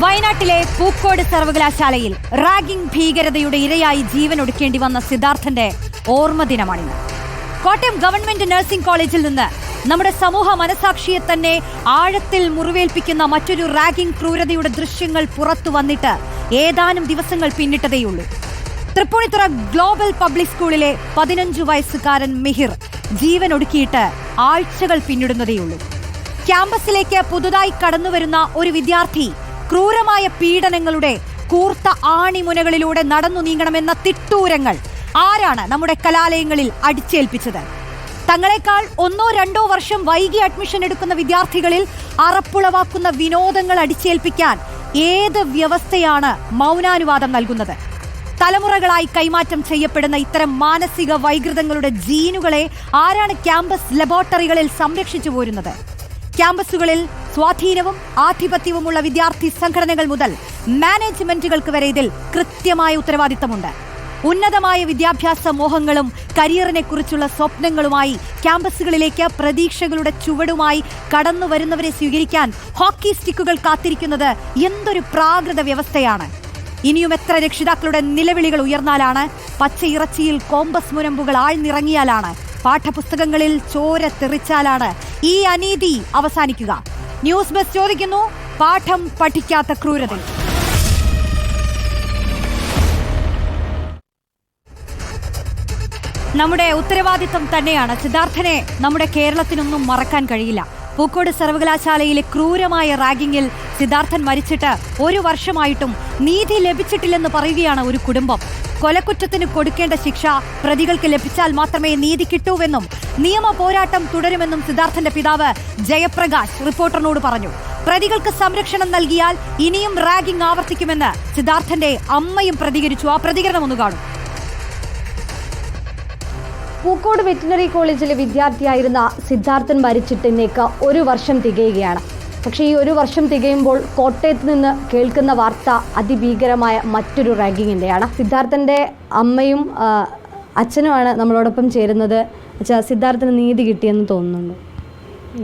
വയനാട്ടിലെ പൂക്കോട് സർവകലാശാലയിൽ റാഗിംഗ് ഭീകരതയുടെ ഇരയായി ജീവൻ ഒടുക്കേണ്ടി വന്ന സിദ്ധാർത്ഥന്റെ ഓർമ്മ ദിനമാണിന്ന് കോട്ടയം ഗവൺമെന്റ് നഴ്സിംഗ് കോളേജിൽ നിന്ന് നമ്മുടെ സമൂഹ മനസാക്ഷിയെ തന്നെ ആഴത്തിൽ മുറിവേൽപ്പിക്കുന്ന മറ്റൊരു റാഗിംഗ് ക്രൂരതയുടെ ദൃശ്യങ്ങൾ പുറത്തു വന്നിട്ട് ഏതാനും ദിവസങ്ങൾ പിന്നിട്ടതേയുള്ളൂ. തൃപ്പൂണിത്തുറ ഗ്ലോബൽ പബ്ലിക് സ്കൂളിലെ പതിനഞ്ചു വയസ്സുകാരൻ മിഹിർ ജീവൻ ഒടുക്കിയിട്ട് ആഴ്ചകൾ പിന്നിടുന്നതേയുള്ളൂ. ക്യാമ്പസിലേക്ക് പുതുതായി കടന്നുവരുന്ന ഒരു വിദ്യാർത്ഥി ക്രൂരമായ പീഡനങ്ങളുടെ കൂർത്ത ആണിമുനകളിലൂടെ നടന്നു നീങ്ങണമെന്ന തിട്ടൂരങ്ങൾ ആരാണ് നമ്മുടെ കലാലയങ്ങളിൽ അടിച്ചേൽപ്പിച്ചത്? തങ്ങളെക്കാൾ ഒന്നോ രണ്ടോ വർഷം വൈകി അഡ്മിഷൻ എടുക്കുന്ന വിദ്യാർത്ഥികളിൽ അറപ്പുളവാക്കുന്ന വിനോദങ്ങൾ അടിച്ചേൽപ്പിക്കാൻ ഏത് വ്യവസ്ഥയാണ് മൗനാനുവാദം നൽകുന്നത്? തലമുറകളായി കൈമാറ്റം ചെയ്യപ്പെടുന്ന ഇത്തരം മാനസിക വൈകൃതങ്ങളുടെ ജീനുകളെ ആരാണ് ക്യാമ്പസ് ലബോറട്ടറികളിൽ സംരക്ഷിച്ചു പോരുന്നത്? ക്യാമ്പസുകളിൽ സ്വാധീനവും ആധിപത്യവുമുള്ള വിദ്യാർത്ഥി സംഘടനകൾ മുതൽ മാനേജ്മെന്റുകൾക്ക് വരെ ഇതിൽ കൃത്യമായ ഉത്തരവാദിത്തമുണ്ട്. ഉന്നതമായ വിദ്യാഭ്യാസ മോഹങ്ങളും കരിയറിനെ കുറിച്ചുള്ള സ്വപ്നങ്ങളുമായി ക്യാമ്പസുകളിലേക്ക് പ്രതീക്ഷകളുടെ ചുവടുമായി കടന്നു വരുന്നവരെ സ്വീകരിക്കാൻ ഹോക്കി സ്റ്റിക്കുകൾ കാത്തിരിക്കുന്നത് എന്തൊരു പ്രാകൃത വ്യവസ്ഥയാണ്. ഇനിയും എത്ര രക്ഷിതാക്കളുടെ നിലവിളികൾ ഉയർന്നാലാണ് പച്ചയിറച്ചിയിൽ കോമ്പസ് മുനമ്പുകൾ ആഴ്ന്നിറങ്ങിയാലാണ് പാഠപുസ്തകങ്ങളിൽ ചോര തെറിച്ചാലാണ് ഈ അനീതി അവസാനിക്കുക. ന്യൂസ് ബസ് ചോദിക്കുന്നു പാഠം പഠിക്കാത്ത ക്രൂരത നമ്മുടെ ഉത്തരവാദിത്തം തന്നെയാണ്. സിദ്ധാർത്ഥനെ നമ്മുടെ കേരളത്തിനൊന്നും മറക്കാൻ കഴിയില്ല. പൂക്കോട് സർവകലാശാലയിലെ ക്രൂരമായ റാഗിങ്ങിൽ സിദ്ധാർത്ഥൻ മരിച്ചിട്ട് ഒരു വർഷമായിട്ടും നീതി ലഭിച്ചിട്ടില്ലെന്ന് പറയുകയാണ് ഒരു കുടുംബം. കൊലക്കുറ്റത്തിന് കൊടുക്കേണ്ട ശിക്ഷ പ്രതികൾക്ക് ലഭിച്ചാൽ മാത്രമേ നീതി കിട്ടൂവെന്നും നിയമ പോരാട്ടം തുടരുമെന്നും സിദ്ധാർത്ഥന്റെ പിതാവ് ജയപ്രകാശ് റിപ്പോർട്ടറിനോട് പറഞ്ഞു. പ്രതികൾക്ക് സംരക്ഷണം നൽകിയാൽ ഇനിയും റാഗിംഗ് ആവർത്തിക്കുമെന്ന് സിദ്ധാർത്ഥന്റെ അമ്മയും പ്രതികരിച്ചു. ആ പ്രതികരണം ഒന്ന് കാണും. പൂക്കോട് വെറ്റിനറി കോളേജിലെ വിദ്യാർത്ഥിയായിരുന്ന സിദ്ധാർത്ഥൻ മരിച്ചിട്ട് മരിച്ചിട്ടിന്നേക്ക് ഒരു വർഷം തികയുകയാണ്. പക്ഷേ ഈ ഒരു വർഷം തികയുമ്പോൾ കോട്ടയത്ത് നിന്ന് കേൾക്കുന്ന വാർത്ത അതിഭീകരമായ മറ്റൊരു റാങ്കിങ്ങിന്റെയാണ് സിദ്ധാർത്ഥന്റെ അമ്മയും അച്ഛനുമാണ് നമ്മളോടൊപ്പം ചേരുന്നത്. അച്ഛാ സിദ്ധാർത്ഥന് നീതി കിട്ടിയെന്ന് തോന്നുന്നുണ്ട്?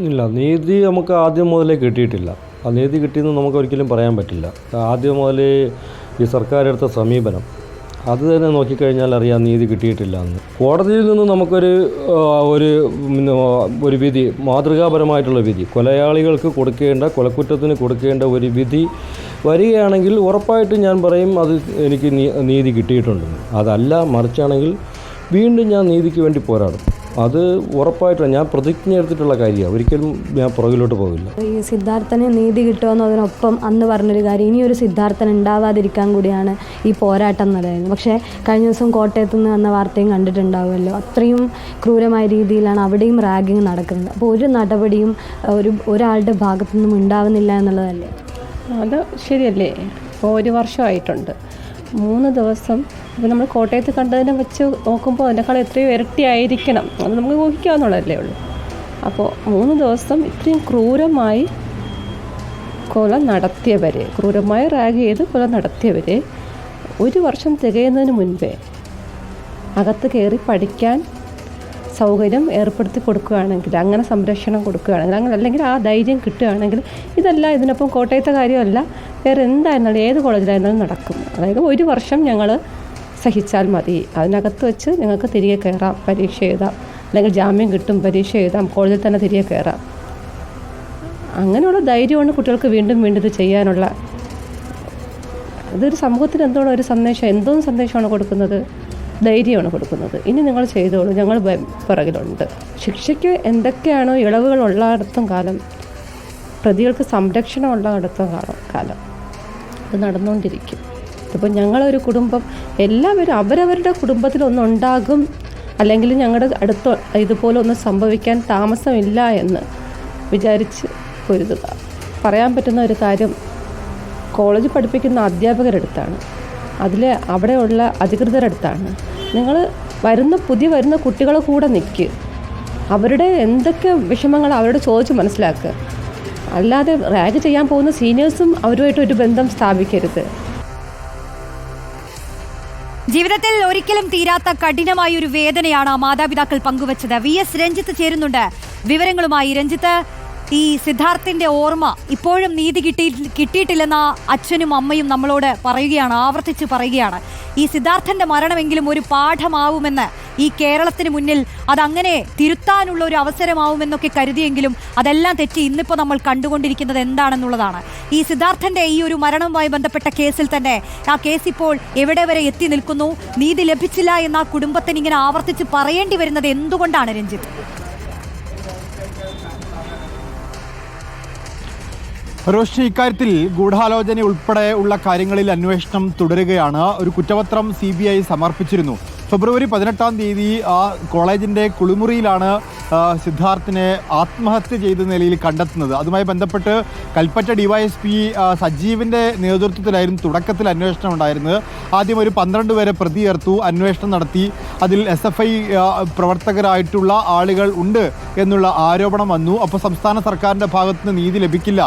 ഇല്ല നീതി നമുക്ക് ആദ്യം മുതലേ കിട്ടിയിട്ടില്ല. ആ നീതി കിട്ടിയെന്ന് നമുക്ക് ഒരിക്കലും പറയാൻ പറ്റില്ല. ആദ്യം മുതലേ ഈ സർക്കാരെടുത്ത സമീപനം അത് തന്നെ നോക്കിക്കഴിഞ്ഞാൽ അറിയാം നീതി കിട്ടിയിട്ടില്ല എന്ന് കോടതിയിൽ നിന്ന് നമുക്കൊരു ഒരു ഒരു വിധി മാതൃകാപരമായിട്ടുള്ള വിധി കൊലയാളികൾക്ക് കൊടുക്കേണ്ട കൊലക്കുറ്റത്തിന് കൊടുക്കേണ്ട ഒരു വിധി വരികയാണെങ്കിൽ ഉറപ്പായിട്ടും ഞാൻ പറയും അത് എനിക്ക് നീതി കിട്ടിയിട്ടുണ്ട്. അതല്ല മറിച്ചാണെങ്കിൽ വീണ്ടും ഞാൻ നീതിക്ക് വേണ്ടി പോരാടും. അത് ഉറപ്പായിട്ടും ഞാൻ പ്രതിജ്ഞ എടുത്തിട്ടുള്ള കാര്യമാണ്. ഒരിക്കലും ഞാൻ പുറകിലോട്ട് പോകില്ല ഈ സിദ്ധാർത്ഥന് നീതി കിട്ടുമെന്നതിനൊപ്പം അന്ന് പറഞ്ഞൊരു കാര്യം ഇനിയൊരു സിദ്ധാർത്ഥൻ ഉണ്ടാവാതിരിക്കാൻ കൂടിയാണ് ഈ പോരാട്ടം നടക്കുന്നത് പക്ഷേ കഴിഞ്ഞ ദിവസം കോട്ടയത്ത് നിന്ന് വന്ന വാർത്തയും കണ്ടിട്ടുണ്ടാവുമല്ലോ. അത്രയും ക്രൂരമായ രീതിയിലാണ് അവിടെയും റാഗിങ് നടക്കുന്നത്. അപ്പോൾ ഒരു നടപടിയും ഒരു ഒരാളുടെ ഭാഗത്തു നിന്നും ഉണ്ടാവുന്നില്ല എന്നുള്ളതല്ലേ? അത് ശരിയല്ലേ? ഇപ്പോൾ ഒരു വർഷമായിട്ടുണ്ട്. മൂന്ന് ദിവസം ഇപ്പോൾ നമ്മൾ കോട്ടയത്ത് കണ്ടതിനെ വെച്ച് നോക്കുമ്പോൾ അതിനേക്കാൾ എത്രയോ ഇരട്ടിയായിരിക്കണം. അത് നമുക്ക് ഊഹിക്കാവുന്നുള്ളതല്ലേ ഉള്ളൂ. അപ്പോൾ മൂന്ന് ദിവസം ഇത്രയും ക്രൂരമായി കൊല നടത്തിയവരെ ക്രൂരമായി റാഗ് ചെയ്ത് കൊല നടത്തിയവരെ ഒരു വർഷം തികയുന്നതിന് മുൻപേ അകത്ത് കയറി പഠിക്കാൻ സൗകര്യം ഏർപ്പെടുത്തി കൊടുക്കുകയാണെങ്കിൽ അങ്ങനെ സംരക്ഷണം കൊടുക്കുകയാണെങ്കിൽ അങ്ങനെ അല്ലെങ്കിൽ ആ ധൈര്യം കിട്ടുകയാണെങ്കിൽ ഇതല്ല ഇതിനൊപ്പം കോട്ടയത്തെ കാര്യമല്ല വേറെ എന്തായിരുന്നാലും ഏത് കോളേജിലായിരുന്നാലും നടക്കും. അതായത് ഒരു വർഷം ഞങ്ങൾ സഹിച്ചാൽ മതി. അതിനകത്ത് വെച്ച് ഞങ്ങൾക്ക് തിരികെ കയറാം പരീക്ഷ എഴുതാം. അല്ലെങ്കിൽ ജാമ്യം കിട്ടും പരീക്ഷ എഴുതാം കോളേജിൽ തന്നെ തിരികെ കയറാം. അങ്ങനെയുള്ള ധൈര്യമാണ് കുട്ടികൾക്ക് വീണ്ടും വീണ്ടും ഇത് ചെയ്യാനുള്ള. ഇതൊരു സമൂഹത്തിന് എന്താണ് ഒരു സന്ദേശം എന്തോന്ന് സന്ദേശമാണ് കൊടുക്കുന്നത്? ധൈര്യമാണ് കൊടുക്കുന്നത്. ഇനി നിങ്ങൾ ചെയ്തോളൂ. ഞങ്ങൾ പിറകിലുണ്ട്. ശിക്ഷയ്ക്ക് എന്തൊക്കെയാണോ ഇളവുകൾ ഉള്ളിടത്തും കാലം പ്രതികൾക്ക് സംരക്ഷണം ഉള്ളിടത്തും കാലം. കാലം അത് നടന്നുകൊണ്ടിരിക്കും ഇപ്പം ഞങ്ങളൊരു കുടുംബം എല്ലാവരും അവരവരുടെ കുടുംബത്തിലൊന്നുണ്ടാകും അല്ലെങ്കിൽ ഞങ്ങളുടെ അടുത്ത് ഇതുപോലെ ഒന്നും സംഭവിക്കാൻ താമസമില്ല എന്ന് വിചാരിച്ച് പൊരുതുക. പറയാൻ പറ്റുന്ന ഒരു കാര്യം കോളേജ് പഠിപ്പിക്കുന്ന അധ്യാപകരെടുത്താണ്. അതിൽ അവിടെയുള്ള അധികൃതരടുത്താണ്. നിങ്ങൾ വരുന്ന പുതിയ വരുന്ന കുട്ടികളെ കൂടെ നിൽക്കുക അവരുടെ എന്തൊക്കെ വിഷമങ്ങൾ അവരോട് ചോദിച്ച് മനസ്സിലാക്കുക അല്ലാതെ റാഗ് ചെയ്യാൻ പോകുന്ന സീനിയേഴ്സും അവരുമായിട്ട് ഒരു ബന്ധം സ്ഥാപിക്കരുത്. ജീവിതത്തിൽ ഒരിക്കലും തീരാത്ത കഠിനമായ ഒരു വേദനയാണ് മാതാപിതാക്കൾ പങ്കുവച്ചത്. വി എസ് രഞ്ജിത്ത് ചേരുന്നുണ്ട്. വിവരങ്ങളുമായി രഞ്ജിത്ത്. ഈ സിദ്ധാർത്ഥിന്റെ ഓർമ്മ ഇപ്പോഴും നീതി കിട്ടി കിട്ടിയിട്ടില്ലെന്ന അച്ഛനും അമ്മയും നമ്മളോട് പറയുകയാണ് ആവർത്തിച്ച് പറയുകയാണ്. ഈ സിദ്ധാർത്ഥന്റെ മരണമെങ്കിലും ഒരു പാഠമാവുമെന്ന് ഈ കേരളത്തിന് മുന്നിൽ അതങ്ങനെ തിരുത്താനുള്ള ഒരു അവസരമാവുമെന്നൊക്കെ കരുതിയെങ്കിലും അതെല്ലാം തെറ്റി ഇന്നിപ്പോൾ നമ്മൾ കണ്ടുകൊണ്ടിരിക്കുന്നത് എന്താണെന്നുള്ളതാണ്. ഈ സിദ്ധാർത്ഥന്റെ ഈ ഒരു മരണവുമായി ബന്ധപ്പെട്ട കേസിൽ തന്നെ ആ കേസ് ഇപ്പോൾ എവിടെ വരെ എത്തി നിൽക്കുന്നു? നീതി ലഭിച്ചില്ല എന്ന ആ കുടുംബത്തിന് ഇങ്ങനെ ആവർത്തിച്ച് പറയേണ്ടി വരുന്നത് എന്തുകൊണ്ടാണ് രഞ്ജിത്ത്? റോഷ്നി ഇക്കാര്യത്തിൽ ഗൂഢാലോചന ഉൾപ്പെടെ ഉള്ള കാര്യങ്ങളിൽ അന്വേഷണം തുടരുകയാണ്. ഒരു കുറ്റപത്രം സി സമർപ്പിച്ചിരുന്നു. ഫെബ്രുവരി പതിനെട്ടാം തീയതി ആ കോളേജിന്റെ കുളിമുറിയിലാണ് സിദ്ധാർത്ഥിനെ ആത്മഹത്യ ചെയ്ത നിലയിൽ കണ്ടെത്തുന്നത്. അതുമായി ബന്ധപ്പെട്ട് കൽപ്പറ്റ ഡിവൈഎസ്പി സജീവിന്റെ നേതൃത്വത്തിലായിരുന്നു തുടക്കത്തിൽ അന്വേഷണം ഉണ്ടായിരുന്നത്. ആദ്യം ഒരു പന്ത്രണ്ട് പേരെ പ്രതി ചേർത്തു അന്വേഷണം നടത്തി. അതിൽ എസ് എഫ് ഐ പ്രവർത്തകരായിട്ടുള്ള ആളുകൾ ഉണ്ട് എന്നുള്ള ആരോപണം വന്നു. അപ്പോൾ സംസ്ഥാന സർക്കാരിന്റെ ഭാഗത്തുനിന്ന് നീതി ലഭിക്കില്ല.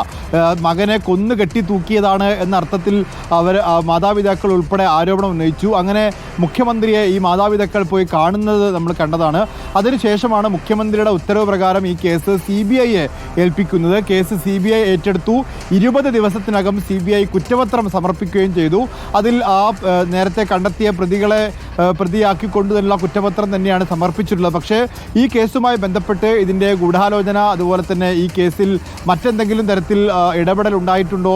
മകനെ കൊന്നു കെട്ടി തൂക്കിയതാണ് എന്ന അർത്ഥത്തിൽ അവർ മാതാപിതാക്കൾ ഉൾപ്പെടെ ആരോപണം ഉന്നയിച്ചു. അങ്ങനെ മുഖ്യമന്ത്രിയെ ഈ മാതാപിതാക്കൾ പോയി കാണുന്നത് നമ്മൾ കണ്ടതാണ്. അതിനുശേഷമാണ് മുഖ്യമന്ത്രിയുടെ ഉത്തരവ് പ്രകാരം ഈ കേസ് സി ബി ഐയെ ഏൽപ്പിക്കുന്നത്. കേസ് സി ബി ഐ ഏറ്റെടുത്തു. ഇരുപത് ദിവസത്തിനകം സി ബി ഐ കുറ്റപത്രം സമർപ്പിക്കുകയും ചെയ്തു. അതിൽ ആ നേരത്തെ കണ്ടെത്തിയ പ്രതികളെ ആ, പ്രതിയാക്കിക്കൊണ്ടുള്ള കുറ്റപത്രം തന്നെയാണ് സമർപ്പിച്ചിട്ടുള്ളത്. പക്ഷേ ഈ കേസുമായി ബന്ധപ്പെട്ട് ഇതിന്റെ ഗൂഢാലോചന അതുപോലെ തന്നെ ഈ കേസിൽ മറ്റെന്തെങ്കിലും തരത്തിൽ ഇടപെടൽ ഉണ്ടായിട്ടുണ്ടോ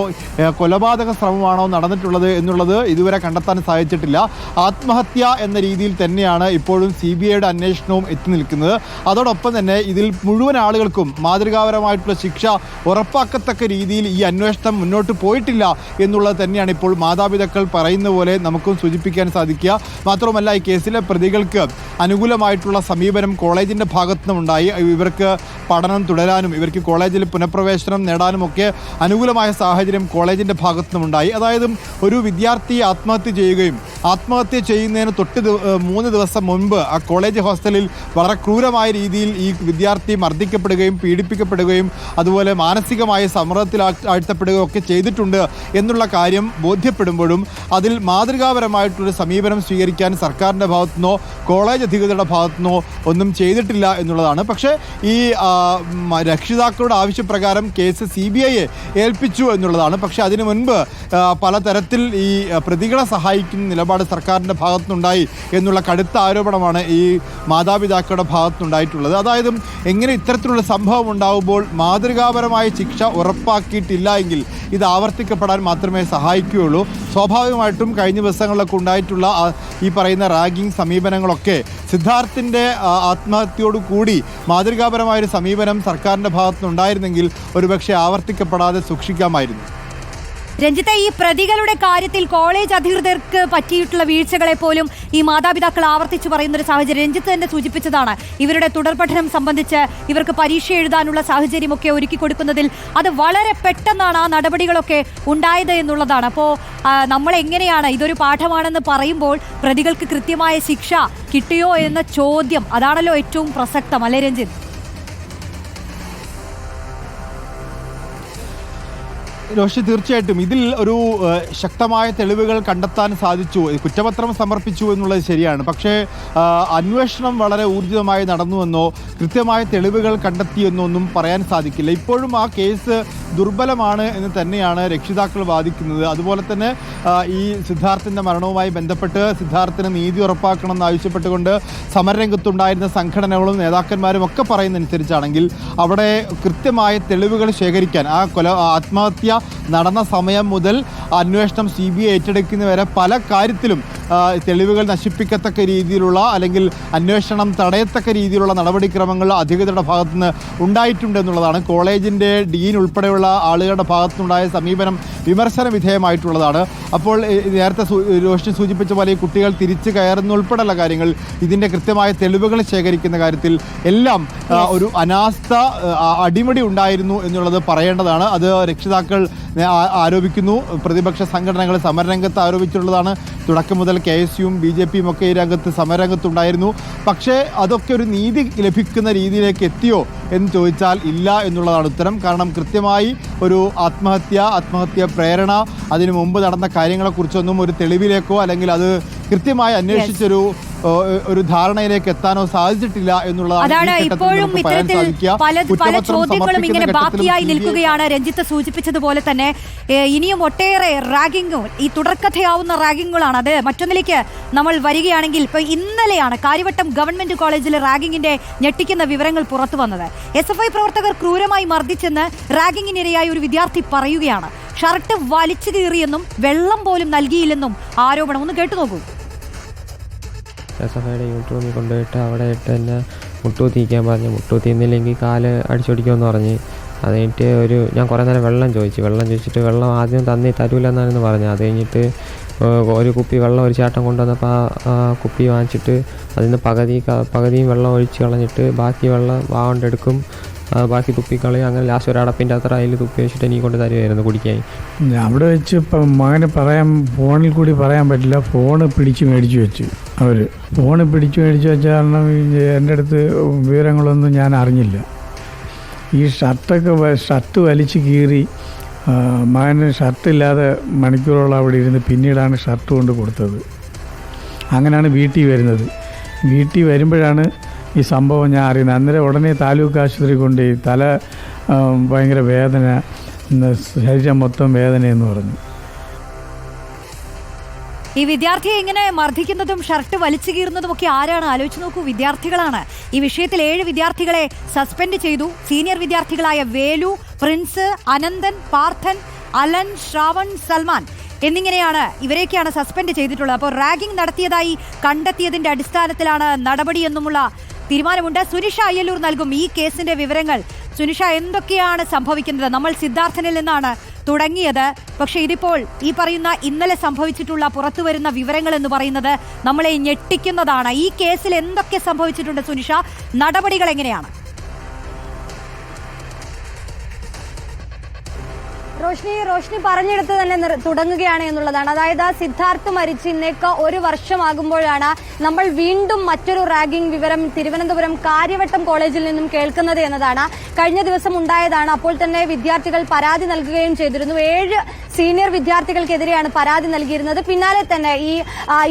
കൊലപാതക ശ്രമമാണോ നടന്നിട്ടുള്ളത് എന്നുള്ളത് ഇതുവരെ കണ്ടെത്താൻ സാധിച്ചിട്ടില്ല. ആത്മഹത്യ എന്ന രീതിയിൽ തന്നെയാണ് ഇപ്പോഴും സി ബി ഐയുടെ അന്വേഷണവും എത്തി നിൽക്കുന്നത്. അതോടൊപ്പം തന്നെ ഇതിൽ മുഴുവൻ ആളുകൾക്കും മാതൃകാപരമായിട്ടുള്ള ശിക്ഷ ഉറപ്പാക്കത്തക്ക രീതിയിൽ ഈ അന്വേഷണം മുന്നോട്ട് പോയിട്ടില്ല എന്നുള്ളത് തന്നെയാണ് ഇപ്പോൾ മാതാപിതാക്കൾ പറയുന്ന പോലെ നമുക്കും സൂചിപ്പിക്കാൻ സാധിക്കുക. മാത്രമല്ല ഈ കേസിലെ പ്രതികൾക്ക് അനുകൂലമായിട്ടുള്ള സമീപനം കോളേജിന്റെ ഭാഗത്തു നിന്നുണ്ടായി ഇവർക്ക് പഠനം തുടരാനും ഇവർക്ക് കോളേജിൽ പുനഃപ്രവേശനം നേടാനും ഒക്കെ അനുകൂലമായ സാഹചര്യം കോളേജിന്റെ ഭാഗത്തു നിന്നുണ്ടായി അതായത് ഒരു വിദ്യാർത്ഥി ആത്മഹത്യ ചെയ്യുകയും ആത്മഹത്യ ചെയ്യുന്നതിന് തൊട്ട് മൂന്ന് ദിവസം മുൻപ് ആ കോളേജ് ഹോസ്റ്റലിൽ വളരെ ക്രൂരമായ രീതിയിൽ ഈ വിദ്യാർത്ഥി മർദ്ദിക്കപ്പെടുകയും പീഡിപ്പിക്കപ്പെടുകയും അതുപോലെ മാനസികമായ സമ്മർദ്ദത്തിൽ ആഴ്ത്തപ്പെടുകയും ഒക്കെ ചെയ്തിട്ടുണ്ട് എന്നുള്ള കാര്യം ബോധ്യപ്പെടുമ്പോഴും അതിൽ മാതൃകാപരമായിട്ടുള്ള സമീപനം സ്വീകരിക്കാൻ സർക്കാരിന്റെ ഭാഗത്തുനിന്നോ കോളേജ് അധികൃതരുടെ ഭാഗത്തുനിന്നോ ഒന്നും ചെയ്തിട്ടില്ല എന്നുള്ളതാണ്. പക്ഷേ ഈ രക്ഷിതാക്കളുടെ ആവശ്യപ്രകാരം കേസ് സി ബി ഐയെ ഏൽപ്പിച്ചു എന്നുള്ളതാണ്. പക്ഷേ അതിനു മുൻപ് പലതരത്തിൽ ഈ പ്രതികളെ സഹായിക്കുന്ന നിലപാട് സർക്കാരിന്റെ ഭാഗത്തുനിന്നുണ്ടായി എന്നുള്ള കടുത്ത ആരോപണമാണ് ഈ മാതാപിതാക്കളുടെ ഭാഗത്തുണ്ടായിട്ടുള്ളത് അതായത് എങ്ങനെ ഇത്തരത്തിലുള്ള സംഭവം ഉണ്ടാകുമ്പോൾ മാതൃകാപരമായ ശിക്ഷ ഉറപ്പാക്കിയിട്ടില്ല എങ്കിൽ ഇത് ആവർത്തിക്കപ്പെടാൻ മാത്രമേ സഹായിക്കുകയുള്ളൂ. സ്വാഭാവികമായിട്ടും കഴിഞ്ഞ ദിവസങ്ങളിലൊക്കെ ഉണ്ടായിട്ടുള്ള ഈ പറയുന്ന റാഗിംഗ് സമീപനങ്ങളൊക്കെ സിദ്ധാർത്ഥിന്റെ ആത്മഹത്യയോടു കൂടി മാതൃകാപരമായൊരു സമീപനം സർക്കാരിന്റെ ഭാഗത്തുനിന്നുണ്ടായിരുന്നെങ്കിൽ ഒരുപക്ഷെ ആവർത്തിക്കപ്പെടാതെ സൂക്ഷിക്കാമായിരുന്നു. രഞ്ജിത്തെ ഈ പ്രതികളുടെ കാര്യത്തിൽ കോളേജ് അധികൃതർക്ക് പറ്റിയിട്ടുള്ള വീഴ്ചകളെ പോലും ഈ മാതാപിതാക്കൾ ആവർത്തിച്ചു പറയുന്ന ഒരു സാഹചര്യം രഞ്ജിത്ത് തന്നെ സൂചിപ്പിച്ചതാണ്. ഇവരുടെ തുടർ പഠനം സംബന്ധിച്ച് ഇവർക്ക് പരീക്ഷ എഴുതാനുള്ള സാഹചര്യമൊക്കെ ഒരുക്കി കൊടുക്കുന്നതിൽ അത് വളരെ പെട്ടെന്നാണ് ആ നടപടികളൊക്കെ ഉണ്ടായത് എന്നുള്ളതാണ്. അപ്പോൾ നമ്മൾ എങ്ങനെയാണ് ഇതൊരു പാഠമാണെന്ന് പറയുമ്പോൾ പ്രതികൾക്ക് കൃത്യമായ ശിക്ഷ കിട്ടിയോ എന്ന ചോദ്യം അതാണല്ലോ ഏറ്റവും പ്രസക്തം. അല്ലേ രഞ്ജിത്ത്? രോഷി തീർച്ചയായിട്ടും. ഇതിൽ ഒരു ശക്തമായ തെളിവുകൾ കണ്ടെത്താൻ സാധിച്ചു. കുറ്റപത്രം സമർപ്പിച്ചു എന്നുള്ളത് ശരിയാണ്. പക്ഷേ അന്വേഷണം വളരെ ഊർജിതമായി നടന്നുവെന്നോ കൃത്യമായ തെളിവുകൾ കണ്ടെത്തിയെന്നോ ഒന്നും പറയാൻ സാധിക്കില്ല. ഇപ്പോഴും ആ കേസ് ദുർബലമാണ് എന്ന് തന്നെയാണ് രക്ഷിതാക്കൾ വാദിക്കുന്നത്. അതുപോലെ തന്നെ ഈ സിദ്ധാർത്ഥിന്റെ മരണവുമായി ബന്ധപ്പെട്ട് സിദ്ധാർത്ഥിന് നീതി ഉറപ്പാക്കണമെന്ന് എന്നാവശ്യപ്പെട്ടുകൊണ്ട് സമരരംഗത്തുണ്ടായിരുന്ന സംഘടനകളും നേതാക്കന്മാരും ഒക്കെ പറയുന്നതനുസരിച്ചാണെങ്കിൽ അവിടെ കൃത്യമായ തെളിവുകൾ ശേഖരിക്കാൻ ആ കൊല ആ നടന്ന സമയം മുതൽ അന്വേഷണം സി ബി ഐ ഏറ്റെടുക്കുന്നവരെ പല കാര്യത്തിലും തെളിവുകൾ നശിപ്പിക്കത്തക്ക രീതിയിലുള്ള അല്ലെങ്കിൽ അന്വേഷണം തടയത്തക്ക രീതിയിലുള്ള നടപടിക്രമങ്ങൾ അധികൃതരുടെ ഭാഗത്തുനിന്ന് ഉണ്ടായിട്ടുണ്ട് എന്നുള്ളതാണ്. കോളേജിന്റെ ഡീൻ ഉൾപ്പെടെയുള്ള ആളുകളുടെ ഭാഗത്തുനിന്നുണ്ടായ സമീപനം വിമർശന വിധേയമായിട്ടുള്ളതാണ്. അപ്പോൾ നേരത്തെ രോഷി സൂചിപ്പിച്ച പോലെ ഈ കുട്ടികൾ തിരിച്ചു കയറുന്ന ഉൾപ്പെടെയുള്ള കാര്യങ്ങൾ ഇതിന്റെ കൃത്യമായ തെളിവുകൾ ശേഖരിക്കുന്ന കാര്യത്തിൽ എല്ലാം ഒരു അനാസ്ഥ അടിമുടി ഉണ്ടായിരുന്നു എന്നുള്ളത് പറയേണ്ടതാണ്. അത് രക്ഷിതാക്കൾ ആരോപിക്കുന്നു. പ്രതിപക്ഷ സംഘടനകൾ സമരരംഗത്ത് ആരോപിച്ചിട്ടുള്ളതാണ്. തുടക്കം മുതൽ കെ എസ് യുവും ബി ജെ പിയും ഒക്കെ ഈ രംഗത്ത് സമരരംഗത്തുണ്ടായിരുന്നു. പക്ഷേ അതൊക്കെ ഒരു നീതി ലഭിക്കുന്ന രീതിയിലേക്ക് എത്തിയോ എന്ന് ചോദിച്ചാൽ ഇല്ല എന്നുള്ളതാണ് ഉത്തരം. കാരണം കൃത്യമായി ഒരു ആത്മഹത്യ ആത്മഹത്യ പ്രേരണ അതിനു മുമ്പ് നടന്ന കാര്യങ്ങളെക്കുറിച്ചൊന്നും ഒരു തെളിവിലേക്കോ അല്ലെങ്കിൽ അത് കൃത്യമായി അന്വേഷിച്ചൊരു ഒരു ധാരണയിലേക്ക് എത്താനോ സാധിച്ചിട്ടില്ല എന്നുള്ളതാണ് ഇപ്പോഴും ഇത്തരത്തിൽ പല പല ചോദ്യങ്ങളും ഇങ്ങനെ ബാക്കിയായി നിൽക്കുകയാണ് രഞ്ജിത്ത് സൂചിപ്പിച്ചതുപോലെ തന്നെ. ഇനിയും ഒട്ടേറെ റാഗിങ്ങും ഈ തുടർക്കഥയാവുന്ന റാഗിങ്ങുകളാണ്. അത് മറ്റൊന്നിലേക്ക് നമ്മൾ വരികയാണെങ്കിൽ ഇപ്പൊ ഇന്നലെയാണ് കാര്യവട്ടം ഗവൺമെന്റ് കോളേജിലെ റാഗിങ്ങിന്റെ ഞെട്ടിക്കുന്ന വിവരങ്ങൾ പുറത്തു വന്നത്. എസ് എഫ് ഐ പ്രവർത്തകർ ക്രൂരമായി മർദ്ദിച്ചെന്ന് റാഗിങ്ങിനിരയായ ഒരു വിദ്യാർത്ഥി പറയുകയാണ്. ഷർട്ട് വലിച്ചു കീറിയെന്നും വെള്ളം പോലും നൽകിയില്ലെന്നും ആരോപണം. ഒന്ന് കേട്ടു നോക്കൂ. സഫയുടെ റൂമിൽ കൊണ്ടുപോയിട്ട് അവിടെ ഇട്ട് എന്നെ മുട്ടൂത്തിക്കാൻ പറഞ്ഞു. മുട്ടൂത്തിന്നില്ലെങ്കിൽ കാൽ അടിച്ചൊടിക്കുമെന്ന് പറഞ്ഞ്. അത് കഴിഞ്ഞിട്ട് ഒരു ഞാൻ കുറേ നേരം വെള്ളം ചോദിച്ചു. വെള്ളം ചോദിച്ചിട്ട് വെള്ളം ആദ്യം തന്നി തരൂലെന്നായിരുന്നു പറഞ്ഞു അത് കഴിഞ്ഞിട്ട് ഒരു കുപ്പി വെള്ളം ഒരു ചാട്ടം കൊണ്ടുവന്നപ്പോൾ ആ കുപ്പി വാങ്ങിച്ചിട്ട് അതിൽ നിന്ന് പകുതി പകുതിയും വെള്ളം ഒഴിച്ച് കളഞ്ഞിട്ട് ബാക്കി വെള്ളം വാകൊണ്ടെടുക്കും ആ, ബാക്കി തുപ്പിക്കളയും അങ്ങനെ ലാസ്റ്റ് ഒരു അത്ര അതിൽ തുപ്പി വെച്ചിട്ട് എനിക്ക് കൊണ്ട് തരുമായിരുന്നു കുടിക്കാൻ. അവിടെ വെച്ച് ഇപ്പം മകന് പറയാൻ ഫോണിൽ കൂടി പറയാൻ പറ്റില്ല. ഫോണ് പിടിച്ച് മേടിച്ചു വെച്ച് അവർ ഫോണ് പിടിച്ച് മേടിച്ചു വെച്ച കാരണം എന്റെ അടുത്ത് വിവരങ്ങളൊന്നും ഞാൻ അറിഞ്ഞില്ല. ഈ ഷർട്ടൊക്കെ ഷർട്ട് വലിച്ച് കീറി മകന് ഷർട്ടില്ലാതെ മണിക്കൂറോളം അവിടെ ഇരുന്ന് പിന്നീടാണ് ഷർട്ട് കൊണ്ട് കൊടുത്തത്. അങ്ങനെയാണ് വീട്ടിൽ വരുന്നത്. വീട്ടിൽ വരുമ്പോഴാണ് ഈ സംഭവം ഞാൻ അറിയുന്നത്. അന്നേരം ഉടനെ താലൂക്ക് ആശുപത്രി കൊണ്ടുപോയി. തല ഭയങ്കര വേദന ശരീരം മൊത്തം വേദനയെന്ന് പറഞ്ഞു. ഈ വിദ്യാർത്ഥിയെ ഇങ്ങനെ മർദ്ദിക്കുന്നതും ഷർട്ട് വലിച്ചു കീറുന്നതും ഒക്കെ ആരാണ്? ആലോചിച്ച് നോക്കൂ വിദ്യാർത്ഥികളാണ്. ഈ വിഷയത്തിൽ ഏഴ് വിദ്യാർത്ഥികളെ സസ്പെൻഡ് ചെയ്തു. സീനിയർ വിദ്യാർത്ഥികളായ വേലു പ്രിൻസ് അനന്തൻ പാർത്ഥൻ അലൻ ശ്രാവൺ സൽമാൻ എന്നിങ്ങനെയാണ് ഇവരെയൊക്കെയാണ് സസ്പെൻഡ് ചെയ്തിട്ടുള്ളത്. അപ്പോൾ റാഗിംഗ് നടത്തിയതായി കണ്ടെത്തിയതിന്റെ അടിസ്ഥാനത്തിലാണ് നടപടിയെന്നുമുള്ള തീരുമാനമുണ്ട്. സുനിഷ അയ്യല്ലൂർ നൽകും ഈ കേസിന്റെ വിവരങ്ങൾ. സുനിഷ എന്തൊക്കെയാണ് സംഭവിക്കുന്നത്? നമ്മൾ സിദ്ധാർത്ഥനിൽ നിന്നാണ് തുടങ്ങിയത്. പക്ഷെ ഇതിപ്പോൾ ഈ പറയുന്ന ഇന്നലെ സംഭവിച്ചിട്ടുള്ള പുറത്തു വരുന്ന വിവരങ്ങൾ എന്ന് പറയുന്നത് നമ്മളെ ഞെട്ടിക്കുന്നതാണ്. ഈ കേസിൽ എന്തൊക്കെ സംഭവിച്ചിട്ടുണ്ട് സുനിഷ? നടപടികൾ എങ്ങനെയാണ്? റോഷ്നി റോഷ്നി പറഞ്ഞെടുത്ത് തന്നെ തുടങ്ങുകയാണ് എന്നുള്ളതാണ്. അതായത് ആ സിദ്ധാർത്ഥ് മരിച്ച് ഇന്നേക്ക് ഒരു വർഷമാകുമ്പോഴാണ് നമ്മൾ വീണ്ടും മറ്റൊരു റാഗിംഗ് വിവരം തിരുവനന്തപുരം കാര്യവട്ടം കോളേജിൽ നിന്നും കേൾക്കുന്നത് എന്നതാണ്. കഴിഞ്ഞ ദിവസം ഉണ്ടായതാണ്. അപ്പോൾ തന്നെ വിദ്യാർത്ഥികൾ പരാതി നൽകുകയും ചെയ്തിരുന്നു. ഏഴ് സീനിയർ വിദ്യാർത്ഥികൾക്കെതിരെയാണ് പരാതി നൽകിയിരുന്നത്. പിന്നാലെ തന്നെ ഈ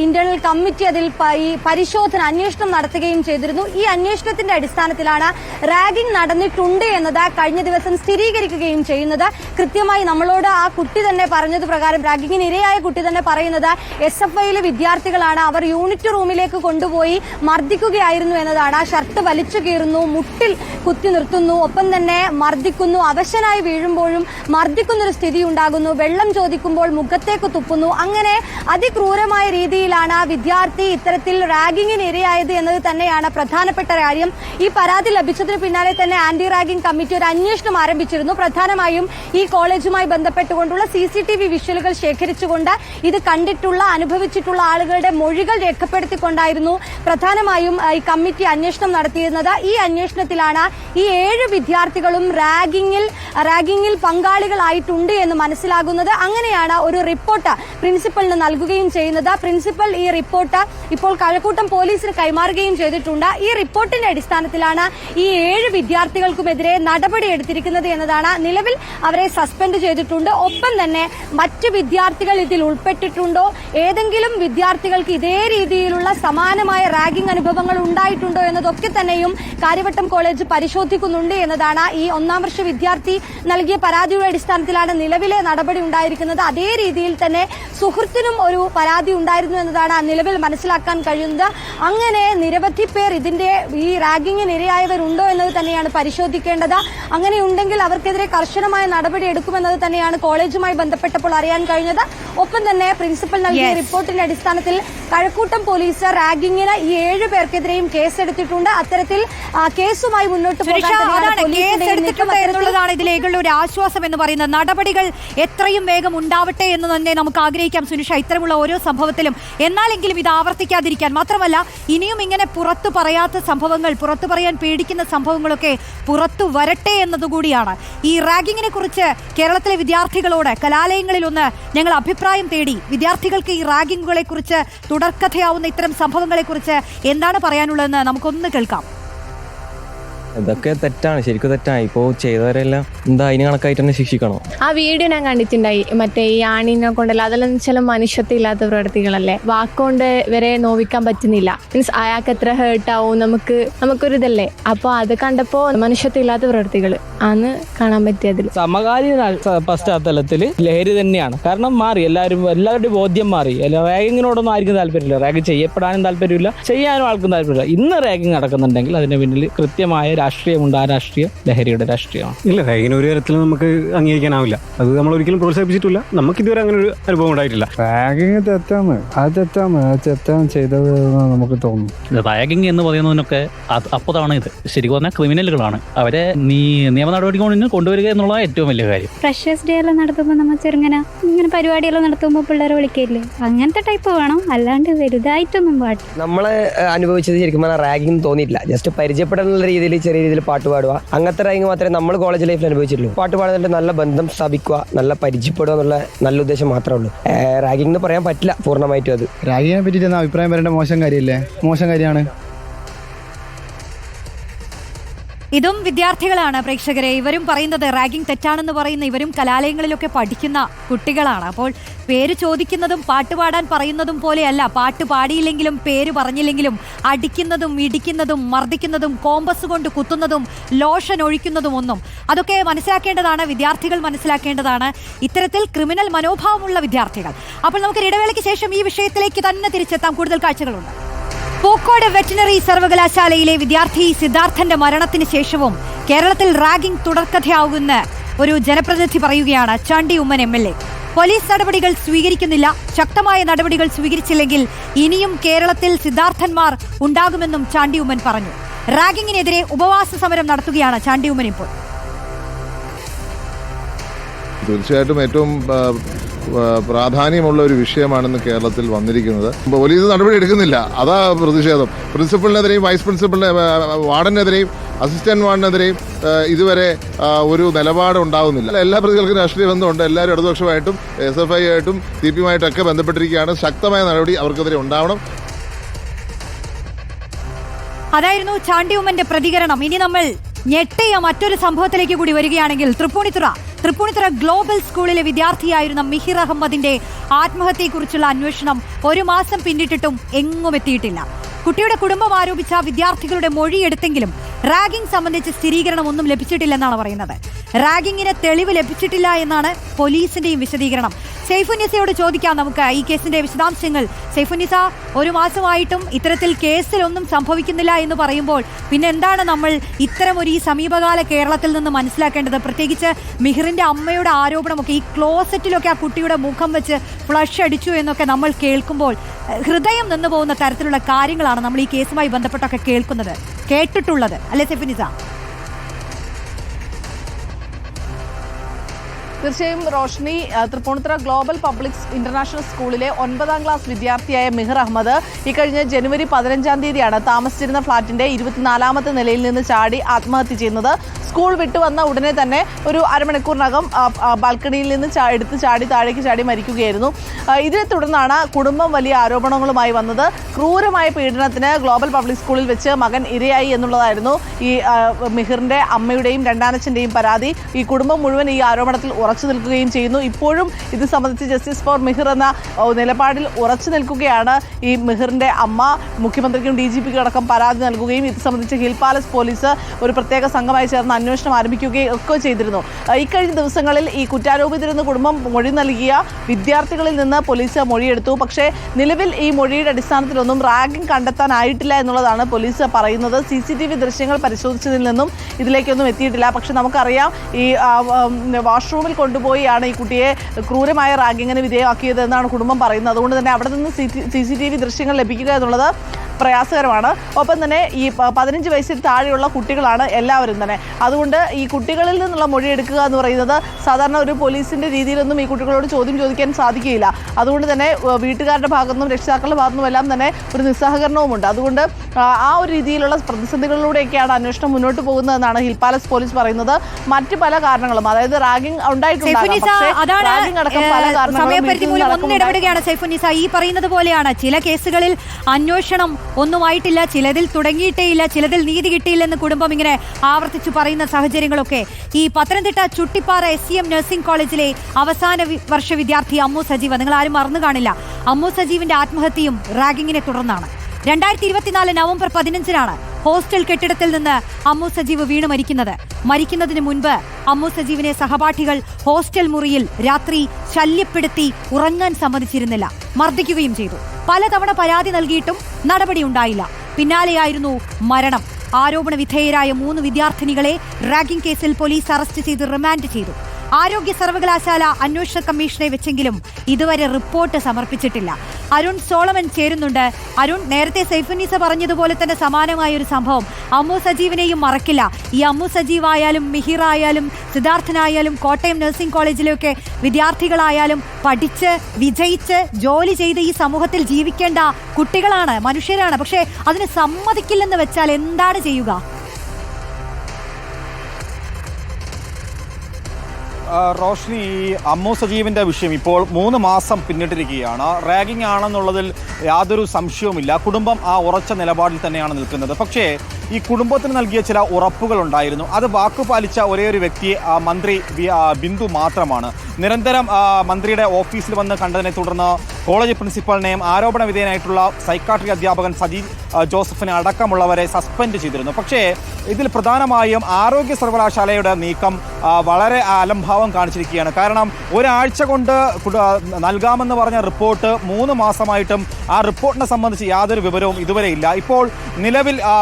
ഇന്റേണൽ കമ്മിറ്റി അതിൽ ഈ പരിശോധന അന്വേഷണം നടത്തുകയും ചെയ്തിരുന്നു. ഈ അന്വേഷണത്തിന്റെ അടിസ്ഥാനത്തിലാണ് റാഗിംഗ് നടന്നിട്ടുണ്ട് എന്നത് കഴിഞ്ഞ ദിവസം സ്ഥിരീകരിക്കുകയും ചെയ്യുന്നത്. കൃത്യമായി നമ്മളോട് ആ കുട്ടി തന്നെ പറഞ്ഞത് പ്രകാരം റാഗിങ്ങിന് ഇരയായ കുട്ടി തന്നെ പറയുന്നത് എസ് എഫ് ഐയിലെ വിദ്യാർത്ഥികളാണ്. അവർ യൂണിറ്റ് റൂമിലേക്ക് കൊണ്ടുപോയി മർദ്ദിക്കുകയായിരുന്നു എന്നതാണ്. ആ ഷർട്ട് വലിച്ചു കീറുന്നു മുട്ടിൽ കുത്തി നിർത്തുന്നു ഒപ്പം തന്നെ മർദ്ദിക്കുന്നു. അവശനായി വീഴുമ്പോഴും മർദ്ദിക്കുന്നൊരു സ്ഥിതി ഉണ്ടാകുന്നു വെള്ളം ചോദിക്കുമ്പോൾ മുഖത്തേക്ക് തുപ്പുന്നു. അങ്ങനെ അതിക്രൂരമായ രീതിയിലാണ് ആ വിദ്യാർത്ഥി ഇത്തരത്തിൽ റാഗിങ്ങിന് ഇരയായത് എന്നത് തന്നെയാണ് പ്രധാനപ്പെട്ട കാര്യം. ഈ പരാതി ലഭിച്ചതിന് പിന്നാലെ തന്നെ ആന്റി റാഗിംഗ് കമ്മിറ്റി ഒരു അന്വേഷണം ആരംഭിച്ചിരുന്നു. പ്രധാനമായും ഈ കോളേജുമായി ബന്ധപ്പെട്ടുകൊണ്ടുള്ള സി സി ടി വി വിഷ്വലുകൾ ശേഖരിച്ചുകൊണ്ട് ഇത് കണ്ടിട്ടുള്ള അനുഭവിച്ചിട്ടുള്ള ആളുകളുടെ മൊഴികൾ രേഖപ്പെടുത്തിക്കൊണ്ടായിരുന്നു പ്രധാനമായും ഈ കമ്മിറ്റി അന്വേഷണം നടത്തിയിരുന്നത്. ഈ അന്വേഷണത്തിലാണ് ഈ ഏഴ് വിദ്യാർത്ഥികളും റാഗിംഗിൽ റാഗിങ്ങിൽ പങ്കാളികളായിട്ടുണ്ട് എന്ന് മനസ്സിലാകുന്നത്. അങ്ങനെയാണ് ഒരു റിപ്പോർട്ട് പ്രിൻസിപ്പലിന് നൽകുകയും ചെയ്യുന്നത്. പ്രിൻസിപ്പൽ ഈ റിപ്പോർട്ട് ഇപ്പോൾ കഴക്കൂട്ടം പോലീസിന് കൈമാറുകയും ചെയ്തിട്ടുണ്ട്. ഈ റിപ്പോർട്ടിന്റെ അടിസ്ഥാനത്തിലാണ് ഈ ഏഴ് വിദ്യാർത്ഥികൾക്കുമെതിരെ നടപടിയെടുത്തിരിക്കുന്നത് എന്നതാണ് നിലവിൽ അവരെ സസ്പെൻഡ് ചെയ്തിട്ടുണ്ട്. ഒപ്പം തന്നെ മറ്റ് വിദ്യാർത്ഥികൾ ഇതിൽ ഉൾപ്പെട്ടിട്ടുണ്ടോ? ഏതെങ്കിലും വിദ്യാർത്ഥികൾക്ക് ഇതേ രീതിയിലുള്ള സമാനമായ റാഗിംഗ് അനുഭവങ്ങൾ ഉണ്ടായിട്ടുണ്ടോ എന്നതൊക്കെ തന്നെയും കാര്യവട്ടം കോളേജ് പരിശോധിക്കുന്നുണ്ട് എന്നതാണ് ഈ ഒന്നാം വർഷ വിദ്യാർത്ഥി നൽകിയ പരാതിയുടെ അടിസ്ഥാനത്തിലാണ് നിലവിലെ നടപടി ഉണ്ടായിരിക്കുന്നത്. അതേ രീതിയിൽ തന്നെ സുഹൃത്തിനും ഒരു പരാതി ഉണ്ടായിരുന്നു എന്നതാണ് നിലവിൽ മനസ്സിലാക്കാൻ കഴിയുന്നത്. അങ്ങനെ നിരവധി പേർ ഇതിന്റെ ഈ റാഗിങ്ങിന് ഇരയായവരുണ്ടോ എന്നത് തന്നെയാണ് പരിശോധിക്കേണ്ടത്. അങ്ങനെയുണ്ടെങ്കിൽ അവർക്കെതിരെ കർശനമായ നടപടി എടുക്കുമെന്നത് തന്നെയാണ് കോളേജുമായി ബന്ധപ്പെട്ടപ്പോൾ അറിയാൻ കഴിഞ്ഞത്. ഒപ്പം തന്നെ പ്രിൻസിപ്പൽ നൽകിയ. റിപ്പോർട്ടിന്റെ അടിസ്ഥാനത്തിൽ കഴക്കൂട്ടം പോലീസ് റാഗിങ്ങിന് ഈ ഏഴ് പേർക്കെതിരെയും കേസെടുത്തിട്ടുണ്ട്. അത്തരത്തിൽ കേസുമായി മുന്നോട്ട് പോകാൻ എന്നുള്ളതാണ് ഇതിലേക്കുള്ള ഒരു ആശ്വാസം എന്ന് പറയുന്ന നടപടികൾ എത്രയും വേഗം ഉണ്ടാവട്ടെ എന്ന് തന്നെ നമുക്ക് ആഗ്രഹിക്കാം സുനിഷ ഇത്തരമുള്ള ഓരോ സംഭവത്തിലും. എന്നാലെങ്കിലും ഇത് ആവർത്തിക്കാതിരിക്കാൻ മാത്രമല്ല ഇനിയും ഇങ്ങനെ പുറത്തു പറയാത്ത സംഭവങ്ങൾ പുറത്തു പറയാൻ പേടിക്കുന്ന സംഭവങ്ങളൊക്കെ പുറത്തു വരട്ടെ എന്നതുകൂടിയാണ്. ഈ റാഗിങ്ങിനെ കുറിച്ച് കേരളത്തിലെ വിദ്യാർത്ഥികളോട് കലാലയങ്ങളിൽ ഒന്ന് ഞങ്ങൾ അഭിപ്രായം തേടി വിദ്യാർത്ഥികൾക്ക് ഈ റാഗിങ്ങുകളെ കുറിച്ച് തുടർക്കഥയാവുന്ന ഇത്തരം സംഭവങ്ങളെ കുറിച്ച് എന്താണ് പറയാനുള്ളതെന്ന് നമുക്കൊന്ന് കേൾക്കാം. ഇതൊക്കെ തെറ്റാണ് ശരിക്കും തെറ്റാണ്. ഇപ്പോൾ ചെയ്തവരെല്ലാം എന്താ അതിന് കണക്കായിട്ട് തന്നെ ശിക്ഷിക്കണോ? ആ വീഡിയോ ഞാൻ കണ്ടിട്ടുണ്ടായി. മറ്റേ ഈ ആണിനെ കൊണ്ടല്ല അതെല്ലാം ചില മനുഷ്യത്വം ഇല്ലാത്ത പ്രവൃത്തികളല്ലേ വാക്കുകൊണ്ട് വരെ നോവിക്കാൻ പറ്റുന്നില്ല. മീൻസ് അയാൾക്ക് എത്ര ഹേർട്ട് ആവും നമുക്ക് നമുക്കൊരു ഇതല്ലേ? അപ്പോൾ അത് കണ്ടപ്പോൾ മനുഷ്യത്വം ഇല്ലാത്ത പ്രവൃത്തികൾ ആണ് കാണാൻ പറ്റിയതിൽ സമകാലീന പശ്ചാത്തലത്തിൽ ലഹരി തന്നെയാണ്. കാരണം മാറി എല്ലാവരും എല്ലാവരുടെയും ബോധ്യം മാറി. റാഗിങ്ങിനോടൊന്നും ആർക്കും താല്പര്യമില്ല. റാഗ് ചെയ്യപ്പെടാനും താല്പര്യമില്ല ചെയ്യാനും ആൾക്കും താല്പര്യമില്ല. ഇന്ന് റാഗിങ് നടക്കുന്നുണ്ടെങ്കിൽ അതിന് പിന്നിൽ കൃത്യമായ രാഷ്ട്രീയമുണ്ട് ആ രാഷ്ട്രീയം ലഹരിയുടെ രാഷ്ട്രീയമാണ്. ഇല്ല ഇങ്ങനെ ഒരു തരത്തിലും നമുക്ക് അംഗീകരിക്കാനാവില്ല. അത് നമ്മൾ ഒരിക്കലും പ്രോത്സാഹിപ്പിച്ചിട്ടില്ല. നമുക്ക് ഇതുവരെ അങ്ങനെ ഒരു അനുഭവം ഉണ്ടായിട്ടില്ല. റാഗിങ് തെറ്റാണ് ആ തെറ്റാണ് ആ തെറ്റാണ് ചെയ്തത് എന്ന് നമുക്ക് തോന്നുന്നു റാഗിങ് എന്ന് പറയുന്നതിനൊക്കെ അപ്പോതാണ് ഇത്. ശരിക്കും പറഞ്ഞാൽ ക്രിമിനലുകളാണ്. അവരെ നീ നിയമ നടപടികൾ കൊണ്ടുവരിക എന്നുള്ള ഏറ്റവും വലിയ കാര്യം. ഫ്രഷേഴ്സ് ഡേ എല്ലാം നടത്തുമ്പോൾ നമ്മൾ ചെറുങ്ങനെ ഇങ്ങനെ പരിപാടിയെല്ലാം നടത്തുമ്പോൾ പിള്ളേരെ വിളിക്കില്ലേ? അങ്ങനത്തെ ടൈപ്പ് വേണം. അല്ലാണ്ട് വലുതായിട്ടൊന്നും പാടില്ല. നമ്മളെ അനുഭവിച്ചത് ശരിക്കും പറഞ്ഞാൽ റാഗിങ് തോന്നിയിട്ടില്ല. ജസ്റ്റ് പരിചയപ്പെടാനുള്ള രീതിയിൽ ചെറിയ രീതിയിൽ പാട്ട് പാടുക. അങ്ങനത്തെ റാങ്ക് മാത്രമേ നമ്മൾ കോളേജ് ലൈഫിൽ അനുഭവിച്ചിട്ടുള്ളൂ. പാട്ട് പാടുന്നതിൽ നല്ല ബന്ധം സ്ഥാപിക്കുക നല്ല പരിചയപ്പെടുക എന്നുള്ള നല്ല ഉദ്ദേശം മാത്രമേ ഉള്ളൂ. റാഗിംഗ് എന്ന് പറയാൻ പറ്റില്ല പൂർണമായിട്ടും അത്. റാഗിങ്ങിനെ പറ്റിയിട്ട് അഭിപ്രായം വരേണ്ട മോശം കാര്യമല്ലേ മോശം കാര്യമാണ്. ഇതും വിദ്യാർത്ഥികളാണ് പ്രേക്ഷകരെ. ഇവരും പറയുന്നത് റാഗിംഗ് തെറ്റാണെന്ന് പറയുന്ന ഇവരും കലാലയങ്ങളിലൊക്കെ പഠിക്കുന്ന കുട്ടികളാണ്. അപ്പോൾ പേര് ചോദിക്കുന്നതും പാട്ട് പാടാൻ പറയുന്നതും പോലെയല്ല. പാട്ട് പാടിയില്ലെങ്കിലും പേര് പറഞ്ഞില്ലെങ്കിലും അടിക്കുന്നതും ഇടിക്കുന്നതും മർദ്ദിക്കുന്നതും കോമ്പസ് കൊണ്ട് കുത്തുന്നതും ലോഷൻ ഒഴിക്കുന്നതും ഒന്നും. അതൊക്കെ മനസ്സിലാക്കേണ്ടതാണ് വിദ്യാർത്ഥികൾ മനസ്സിലാക്കേണ്ടതാണ്. ഇത്തരത്തിൽ ക്രിമിനൽ മനോഭാവമുള്ള വിദ്യാർത്ഥികൾ. അപ്പോൾ നമുക്ക് ഇടവേളയ്ക്ക് ശേഷം ഈ വിഷയത്തിലേക്ക് തന്നെ തിരിച്ചെത്താം. കൂടുതൽ കാഴ്ചകളുണ്ട്. പൂക്കോട് വെറ്റിനറി സർവകലാശാലയിലെ വിദ്യാർത്ഥി സിദ്ധാർത്ഥന്റെ മരണത്തിന് ശേഷവും കേരളത്തിൽ റാഗിംഗ് തുടർക്കഥയാവുന്ന ഒരു ജനപ്രതിനിധി പറയുകയാണ് Chandy Oommen M L A. Police നടപടികൾ സ്വീകരിക്കുന്നില്ല. ശക്തമായ നടപടികൾ സ്വീകരിച്ചില്ലെങ്കിൽ ഇനിയും കേരളത്തിൽ സിദ്ധാർത്ഥന്മാർ ഉണ്ടാകുമെന്നും ചാണ്ടി ഉമ്മൻ പറഞ്ഞു. റാഗിങ്ങിനെതിരെ ഉപവാസ സമരം നടത്തുകയാണ് ചാണ്ടി ഉമ്മൻ ഇപ്പോൾ. തീർച്ചയായിട്ടും ഏറ്റവും പ്രാധാന്യമുള്ള ഒരു വിഷയമാണെന്ന് കേരളത്തിൽ വന്നിരിക്കുന്നത്. പോലീസ് നടപടി എടുക്കുന്നില്ല. അതാ പ്രതിഷേധം. പ്രിൻസിപ്പളിനെതിരെയും വൈസ് പ്രിൻസിപ്പളിനെ വാർഡിനെതിരെയും അസിസ്റ്റന്റ് വാർഡിനെതിരെയും ഇതുവരെ ഒരു നിലപാട് ഉണ്ടാകുന്നില്ല എല്ലാ പ്രതികൾക്കും രാഷ്ട്രീയ ബന്ധമുണ്ട്. എല്ലാവരും ഇടതുപക്ഷമായിട്ടും എസ് എഫ് ഐ ആയിട്ടും സി പി ആയിട്ടൊക്കെ ബന്ധപ്പെട്ടിരിക്കുകയാണ്. ശക്തമായ നടപടി അവർക്കെതിരെ ഉണ്ടാവണം. അതായിരുന്നു ചാണ്ടി ഉമ്മന്റെ പ്രതികരണം. ഇനി നമ്മൾ ഞെട്ടിയ മറ്റൊരു സംഭവത്തിലേക്ക് കൂടി വരികയാണെങ്കിൽ തൃപ്പൂണിത്തുറ. തൃപ്പൂണിത്തുറ ഗ്ലോബൽ സ്കൂളിലെ വിദ്യാർത്ഥിയായിരുന്ന മിഹിർ അഹമ്മദിന്റെ ആത്മഹത്യയെക്കുറിച്ചുള്ള അന്വേഷണം ഒരു മാസം പിന്നിട്ടിട്ടും എങ്ങും എത്തിയിട്ടില്ല. കുട്ടിയുടെ കുടുംബം ആരോപിച്ച വിദ്യാർത്ഥികളുടെ മൊഴി എടുത്തെങ്കിലും റാഗിംഗ് സംബന്ധിച്ച് സ്ഥിരീകരണം ഒന്നും ലഭിച്ചിട്ടില്ലെന്നാണ് പറയുന്നത്. റാഗിങ്ങിന് തെളിവ് ലഭിച്ചിട്ടില്ല എന്നാണ് പോലീസിന്റെയും വിശദീകരണം. സൈഫുന്നിസയോട് ചോദിക്കാം നമുക്ക് ഈ കേസിന്റെ വിശദാംശങ്ങൾ. സൈഫുന്നിസ ഒരു മാസമായിട്ടും ഇത്തരത്തിൽ കേസിലൊന്നും സംഭവിക്കുന്നില്ല എന്ന് പറയുമ്പോൾ പിന്നെ എന്താണ് നമ്മൾ ഇത്തരം ഒരു ഈ സമീപകാല കേരളത്തിൽ നിന്ന് മനസ്സിലാക്കേണ്ടത്? പ്രത്യേകിച്ച് മിഹിറിന്റെ അമ്മയുടെ ആരോപണമൊക്കെ ഈ ക്ലോസറ്റിലൊക്കെ ആ കുട്ടിയുടെ മുഖം വെച്ച് ഫ്ലഷ് അടിച്ചു എന്നൊക്കെ നമ്മൾ കേൾക്കുമ്പോൾ ഹൃദയം നിന്ന് പോകുന്ന തരത്തിലുള്ള കാര്യങ്ങളാണ് നമ്മൾ ഈ കേസുമായി ബന്ധപ്പെട്ടൊക്കെ കേൾക്കുന്നത് കേട്ടിട്ടുള്ളത്. അല്ലേ സെഫിനിസ തീർച്ചയായും Roshni Thrippunithura global public international സ്കൂളിലെ ഒൻപതാം ക്ലാസ് വിദ്യാർത്ഥിയായ മിഹർ അഹമ്മദ് ഇക്കഴിഞ്ഞ ജനുവരി പതിനഞ്ചാം തീയതിയാണ് താമസിച്ചിരുന്ന ഫ്ളാറ്റിന്റെ ഇരുപത്തിനാലാമത്തെ നിലയിൽ നിന്ന് ചാടി ആത്മഹത്യ ചെയ്യുന്നത്. സ്കൂൾ വിട്ടു വന്ന ഉടനെ തന്നെ ഒരു അരമണിക്കൂറിനകം ബാൽക്കണിയിൽ നിന്ന് എടുത്ത് ചാടി താഴേക്ക് ചാടി മരിക്കുകയായിരുന്നു. ഇതിനെ തുടർന്നാണ് കുടുംബം വലിയ ആരോപണങ്ങളുമായി വന്നത്. ക്രൂരമായ പീഡനത്തിന് ഗ്ലോബൽ പബ്ലിക് സ്കൂളിൽ വെച്ച് മകൻ ഇരയായി എന്നുള്ളതായിരുന്നു ഈ മിഹിറിന്റെ അമ്മയുടെയും രണ്ടാനച്ഛന്റെയും പരാതി. ഈ കുടുംബം മുഴുവൻ ഈ ആരോപണത്തിൽ ഉറച്ചു നിൽക്കുകയും ചെയ്യുന്നു. ഇപ്പോഴും ഇത് സംബന്ധിച്ച് ജസ്റ്റിസ് ഫോർ മിഹിർ എന്ന നിലപാടിൽ ഉറച്ചു നിൽക്കുകയാണ് ഈ മിഹിറിന്റെ അമ്മ. മുഖ്യമന്ത്രിക്കും ഡി ജി പിക്കും അടക്കം പരാതി നൽകുകയും ഇത് സംബന്ധിച്ച് ഹിൽ പാലസ് പോലീസ് ഒരു പ്രത്യേക സംഘമായി ചേർന്ന് അന്വേഷണം ആരംഭിക്കുകയും ഒക്കെ ചെയ്തിരുന്നു. ഇക്കഴിഞ്ഞ ദിവസങ്ങളിൽ ഈ കുറ്റാരോപിതരുന്ന കുടുംബം മൊഴി നൽകിയ വിദ്യാർത്ഥികളിൽ നിന്ന് പോലീസ് മൊഴിയെടുത്തു. പക്ഷേ നിലവിൽ ഈ മൊഴിയുടെ അടിസ്ഥാനത്തിലൊന്നും റാഗിംഗ് കണ്ടെത്താനായിട്ടില്ല എന്നുള്ളതാണ് പോലീസ് പറയുന്നത്. സി സി ടി വി ദൃശ്യങ്ങൾ പരിശോധിച്ചതിൽ നിന്നും ഇതിലേക്കൊന്നും എത്തിയിട്ടില്ല. പക്ഷെ നമുക്കറിയാം ഈ വാഷ്റൂമിൽ കൊണ്ടുപോയാണ് ഈ കുട്ടിയെ ക്രൂരമായ റാഗിങ്ങിന് വിധേയമാക്കിയതെന്നാണ് കുടുംബം പറയുന്നത്. അതുകൊണ്ട് തന്നെ അവിടെ നിന്ന് സി സി ടി വി ദൃശ്യങ്ങൾ ലഭിക്കുക എന്നുള്ളത് പ്രയാസകരമാണ്. ഒപ്പം തന്നെ ഈ പതിനഞ്ച് വയസ്സിൽ താഴെയുള്ള കുട്ടികളാണ് എല്ലാവരും തന്നെ. അതുകൊണ്ട് ഈ കുട്ടികളിൽ നിന്നുള്ള മൊഴി എടുക്കുക എന്ന് പറയുന്നത് സാധാരണ ഒരു പോലീസിന്റെ രീതിയിലൊന്നും ഈ കുട്ടികളോട് ചോദ്യം ചോദിക്കാൻ സാധിക്കുകയില്ല. അതുകൊണ്ട് തന്നെ വീട്ടുകാരുടെ ഭാഗത്തുനിന്നും രക്ഷിതാക്കളുടെ ഭാഗത്തുനിന്നും എല്ലാം തന്നെ ഒരു നിസ്സഹകരണവുമുണ്ട്. അതുകൊണ്ട് ആ, ആ ഒരു രീതിയിലുള്ള പ്രതിസന്ധികളിലൂടെയൊക്കെയാണ് അന്വേഷണം മുന്നോട്ട് പോകുന്നതെന്നാണ് ഹിൽ പാലസ് പോലീസ് പറയുന്നത്. മറ്റ് പല കാരണങ്ങളും അതായത് റാഗിംഗ് സമയപരിധി മൂലം നിന്നടക്കം ഒന്ന് സൈഫുനിസ. ഈ പറയുന്നത് പോലെയാണ് ചില കേസുകളിൽ അന്വേഷണം ഒന്നുമായിട്ടില്ല ചിലതിൽ തുടങ്ങിയിട്ടേയില്ല ചിലതിൽ നീതി കിട്ടിയില്ലെന്ന് കുടുംബം ഇങ്ങനെ ആവർത്തിച്ചു പറയുന്ന സാഹചര്യങ്ങളൊക്കെ. ഈ Pathanamthitta Chuttipara S C M nursing കോളേജിലെ അവസാന വർഷ വിദ്യാർത്ഥി അമ്മു സജീവ. നിങ്ങൾ ആരും മറന്നു കാണില്ല. അമ്മു സജീവിന്റെ ആത്മഹത്യയും റാഗിങ്ങിനെ തുടർന്നാണ്. രണ്ടായിരത്തി ഇരുപത്തിനാല് നവംബർ പതിനഞ്ചിനാണ് ഹോസ്റ്റൽ കെട്ടിടത്തിൽ നിന്ന് അമ്മു സജീവ് വീണ് മരിക്കുന്നത്. മരിക്കുന്നതിന് മുൻപ് അമ്മു സജീവിനെ സഹപാഠികൾ ഹോസ്റ്റൽ മുറിയിൽ രാത്രി ശല്യപ്പെടുത്തി ഉറങ്ങാൻ സമ്മതിച്ചിരുന്നില്ല. മർദ്ദിക്കുകയും ചെയ്തു. പലതവണ പരാതി നൽകിയിട്ടും നടപടി ഉണ്ടായില്ല. പിന്നാലെയായിരുന്നു മരണം. ആരോപണ വിധേയരായ മൂന്ന് വിദ്യാർത്ഥിനികളെ റാഗിംഗ് കേസിൽ പോലീസ് അറസ്റ്റ് ചെയ്ത് റിമാൻഡ് ചെയ്തു. ആരോഗ്യ സർവകലാശാല അന്വേഷണ കമ്മീഷനെ വെച്ചെങ്കിലും ഇതുവരെ റിപ്പോർട്ട് സമർപ്പിച്ചിട്ടില്ല. അരുൺ സോളമൻ ചേരുന്നുണ്ട്. അരുൺ നേരത്തെ സൈഫുന്നീസ പറഞ്ഞതുപോലെ തന്നെ സമാനമായ ഒരു സംഭവം. അമ്മു സജീവിനെയും മറക്കില്ല. ഈ അമ്മു സജീവായാലും മിഹിർ ആയാലും സിദ്ധാർത്ഥനായാലും കോട്ടയം നഴ്സിംഗ് കോളേജിലെയൊക്കെ വിദ്യാർത്ഥികളായാലും പഠിച്ച് വിജയിച്ച് ജോലി ചെയ്ത് ഈ സമൂഹത്തിൽ ജീവിക്കേണ്ട കുട്ടികളാണ് മനുഷ്യരാണ്. പക്ഷേ അതിന് സമ്മതിക്കില്ലെന്ന് വെച്ചാൽ എന്താണ് ചെയ്യുക? റോഷ്നി ഈ അമ്മു സജീവിന്റെ വിഷയം ഇപ്പോൾ മൂന്ന് മാസം പിന്നിട്ടിരിക്കുകയാണ്. റാഗിംഗ് ആണെന്നുള്ളതിൽ യാതൊരു സംശയവുമില്ല. കുടുംബം ആ ഉറച്ച നിലപാടിൽ തന്നെയാണ് നിൽക്കുന്നത്. പക്ഷേ ഈ കുടുംബത്തിന് നൽകിയ ചില ഉറപ്പുകൾ ഉണ്ടായിരുന്നു അത് വാക്കുപാലിച്ച ഒരേ ഒരു വ്യക്തി മന്ത്രി ബിന്ദു മാത്രമാണ്. നിരന്തരം മന്ത്രിയുടെ ഓഫീസിൽ വന്ന് കണ്ടതിനെ തുടർന്ന് കോളേജ് പ്രിൻസിപ്പലിനെയും ആരോപണ വിധേയനായിട്ടുള്ള സൈക്കാട്രി അധ്യാപകൻ സജി ജോസഫിനെ അടക്കമുള്ളവരെ സസ്പെൻഡ് ചെയ്തിരുന്നു. പക്ഷേ ഇതിൽ പ്രധാനമായും ആരോഗ്യ സർവകലാശാലയുടെ നീക്കം വളരെ അലംഭാവം കാണിച്ചിരിക്കുകയാണ്. കാരണം ഒരാഴ്ച കൊണ്ട് നൽകാമെന്ന് പറഞ്ഞ റിപ്പോർട്ട് മൂന്ന് മാസമായിട്ടും ആ റിപ്പോർട്ടിനെ സംബന്ധിച്ച് യാതൊരു വിവരവും ഇതുവരെ ഇല്ല. ഇപ്പോൾ നിലവിൽ ആ,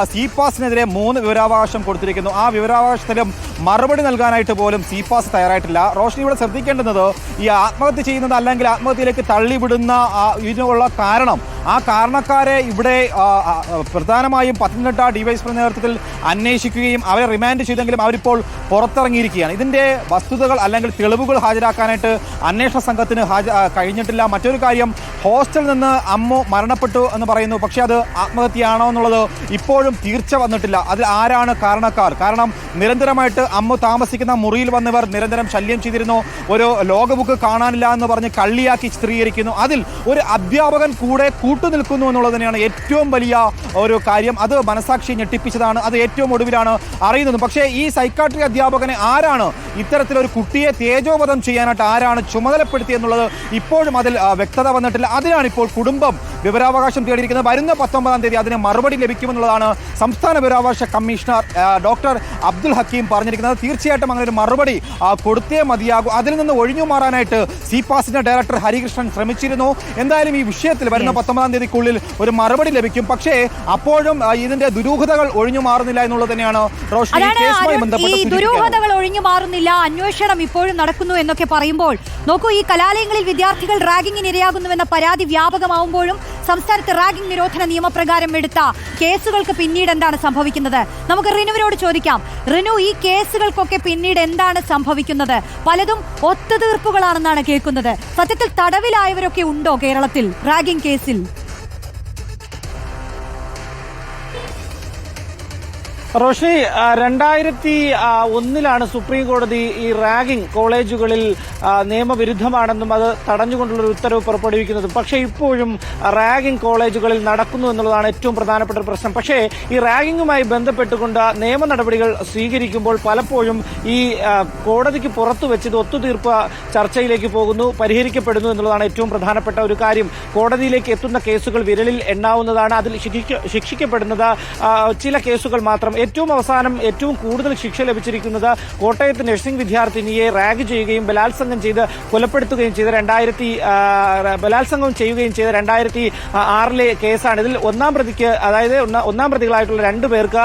സിപാസിനെതിരെ മൂന്ന് വിവരാവകാശം കൊടുത്തിരിക്കുന്നു. ആ വിവരാവകാശത്തിലും മറുപടി നൽകാനായിട്ട് പോലും സിപാസ് തയ്യാറായിട്ടില്ല. റോഷനി ഇവിടെ ശ്രദ്ധിക്കേണ്ടുന്നത് ഈ ആത്മഹത്യ ചെയ്യുന്നത് അല്ലെങ്കിൽ ആത്മഹത്യയിലേക്ക് തള്ളിവിടുന്ന ഇതിനുള്ള കാരണം. ആ കാരണക്കാരെ ഇവിടെ പ്രധാനമായും പത്തനംതിട്ട ഡിവൈഎസ്പി നേതൃത്വത്തിൽ അന്വേഷിക്കുകയും അവരെ റിമാൻഡ് ചെയ്തെങ്കിലും അവരിപ്പോൾ പുറത്തിറങ്ങിയിരിക്കുകയാണ്. ഇതിന്റെ വസ്തുതകൾ അല്ലെങ്കിൽ തെളിവുകൾ ഹാജരാക്കാനായിട്ട് അന്വേഷണ സംഘത്തിന് ഹാജ കഴിഞ്ഞിട്ടില്ല. മറ്റൊരു കാര്യം ഹോസ്റ്റലിൽ നിന്ന് അമ്മു മരണപ്പെട്ടു എന്ന് പറയുന്നു. പക്ഷേ അത് ആത്മഹത്യയാണോ എന്നുള്ളത് ഇപ്പോഴും തീർച്ച വന്നിട്ടില്ല. അതിൽ ആരാണ് കാരണക്കാർ? കാരണം നിരന്തരമായിട്ട് അമ്മ താമസിക്കുന്ന മുറിയിൽ വന്നവർ നിരന്തരം ശല്യം ചെയ്തിരുന്നു. ഒരു ലോക ബുക്ക് കാണാനില്ല എന്ന് പറഞ്ഞ് കള്ളിയാക്കി ചിത്രീകരിക്കുന്നു. അതിൽ ഒരു അധ്യാപകൻ കൂടെ കൂട്ടുനിൽക്കുന്നു എന്നുള്ളത് തന്നെയാണ് ഏറ്റവും വലിയ ഒരു കാര്യം. അത് മനസാക്ഷി ഞെട്ടിപ്പിച്ചതാണ്. അത് ഏറ്റവും ഒടുവിലാണ് അറിയുന്നത്. പക്ഷേ ഈ സൈക്കാട്രി അധ്യാപകനെ ആരാണ് ഇത്തരത്തിലൊരു കുട്ടിയെ തേജോവധം ചെയ്യാനായിട്ട് ആരാണ് ചുമതലപ്പെടുത്തിയെന്നുള്ളത് ഇപ്പോഴും അതിൽ വ്യക്തത വന്നിട്ടില്ല. അതിനാണ് ഇപ്പോൾ കുടുംബം വിവരാവകാശം തേടിയിരിക്കുന്നത്. വരുന്ന പത്തൊമ്പതാം തീയതി അതിന് മറുപടി ലഭിക്കുമെന്നുള്ളതാണ് സംസ്ഥാന വിവരാവകാശ കമ്മീഷണർ ഡോക്ടർ അബ്ദുൽ ഹക്കീം പറഞ്ഞിരിക്കുന്നത് തീർച്ചയായിട്ടും അങ്ങനെ ഒരു മറുപടി കൊടുത്തേ മതിയാകും. അതിൽ നിന്ന് ഒഴിഞ്ഞു മാറാനായിട്ട് സി പാസിന്റെ ഡയറക്ടർ ഹരികൃഷ്ണൻ ശ്രമിച്ചിരുന്നു. എന്തായാലും ഈ വിഷയത്തിൽ വരുന്ന പത്തൊമ്പതാം തീയതിക്കുള്ളിൽ ഒരു മറുപടി ലഭിക്കും. പക്ഷേ അപ്പോഴും ഇതിന്റെ ദുരൂഹതകൾ ഒഴിഞ്ഞു മാറുന്നില്ല എന്നുള്ളത് തന്നെയാണ് റോഷനി ഈ കേസുമായി ബന്ധപ്പെട്ട് ദുരൂഹതകൾ ഒഴിഞ്ഞു മാറുന്നില്ല. അന്വേഷണം ഇപ്പോഴും നടക്കുന്നു എന്നൊക്കെ പറയുമ്പോൾ നോക്കൂ ഈ കലാലയങ്ങളിൽ വിദ്യാർത്ഥികൾ റാഗിങ്ങിന് ഇരയാകുന്നുവെന്ന പരാതി വ്യാപകമാവുമ്പോഴും സംസ്ഥാനത്ത് റാഗിംഗ് നിരോധന നിയമപ്രകാരം എടുത്ത കേസുകൾക്ക് പിന്നീട് എന്താണ് സംഭവിക്കുന്നത്? നമുക്ക് റിനുവിനോട് ചോദിക്കാം. റിനു ഈ കേസുകൾക്കൊക്കെ പിന്നീട് എന്താണ് സംഭവിക്കുന്നത്? പലതും ഒത്തുതീർപ്പുകളാണെന്നാണ് കേൾക്കുന്നത്. സത്യത്തിൽ തടവിലായവരൊക്കെ ഉണ്ടോ കേരളത്തിൽ റാഗിംഗ് കേസിൽ? റോഷി ആ, രണ്ടായിരത്തി ഒന്നിലാണ് സുപ്രീം കോടതി ഈ റാഗിംഗ് കോളേജുകളിൽ നിയമവിരുദ്ധമാണെന്നും അത് തടഞ്ഞുകൊണ്ടുള്ള ഒരു ഉത്തരവ് പുറപ്പെടുവിക്കുന്നത്. പക്ഷേ ഇപ്പോഴും റാഗിംഗ് കോളേജുകളിൽ നടക്കുന്നു എന്നുള്ളതാണ് ഏറ്റവും പ്രധാനപ്പെട്ട ഒരു പ്രശ്നം. പക്ഷേ ഈ റാഗിങ്ങുമായി ബന്ധപ്പെട്ടുകൊണ്ട് നിയമ നടപടികൾ സ്വീകരിക്കുമ്പോൾ പലപ്പോഴും ഈ കോടതിക്ക് പുറത്തു വെച്ച് ഇത് ഒത്തുതീർപ്പ് ചർച്ചയിലേക്ക് പോകുന്നു പരിഹരിക്കപ്പെടുന്നു എന്നുള്ളതാണ് ഏറ്റവും പ്രധാനപ്പെട്ട ഒരു കാര്യം. കോടതിയിലേക്ക് എത്തുന്ന കേസുകൾ വിരലിൽ എണ്ണാവുന്നതാണ്. അതിൽ ശിക്ഷിക്ക- ശിക്ഷിക്കപ്പെടുന്നത് ചില കേസുകൾ മാത്രം. ഏറ്റവും അവസാനം ഏറ്റവും കൂടുതൽ ശിക്ഷ ലഭിച്ചിരിക്കുന്നത് കോട്ടയത്ത് നഴ്സിംഗ് വിദ്യാർത്ഥിനിയെ റാഗ് ചെയ്യുകയും ബലാത്സംഗം ചെയ്ത് കൊലപ്പെടുത്തുകയും ചെയ്ത രണ്ടായിരത്തി ബലാത്സംഗം ചെയ്യുകയും ചെയ്ത രണ്ടായിരത്തി ആറിലെ കേസാണ്. ഇതിൽ ഒന്നാം പ്രതിക്ക് അതായത് ഒന്നാം പ്രതികളായിട്ടുള്ള രണ്ടു പേർക്ക്